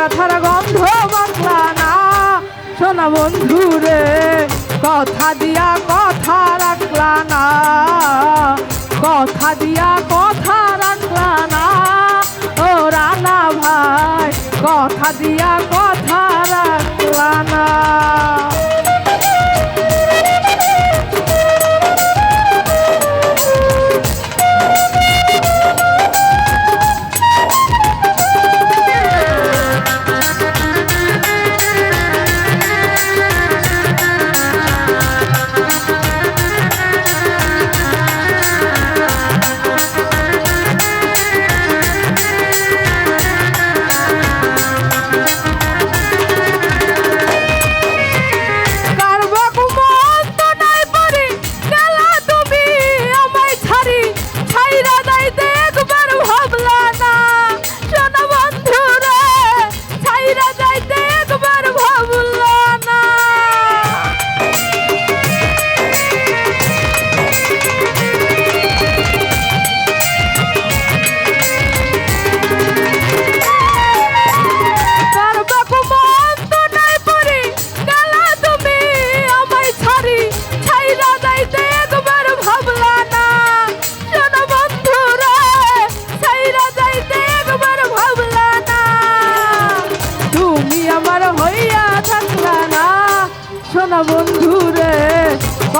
ব্যথার গন্ধ বাংলা না। শোনা বন্ধু রে, কথা দিয়া কথা রাখলা না। কথা দিয়া কথা রাখলা না। ও রানা ভাই, কথা দিয়া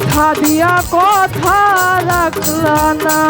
কথা দিয়া কথা রাখলা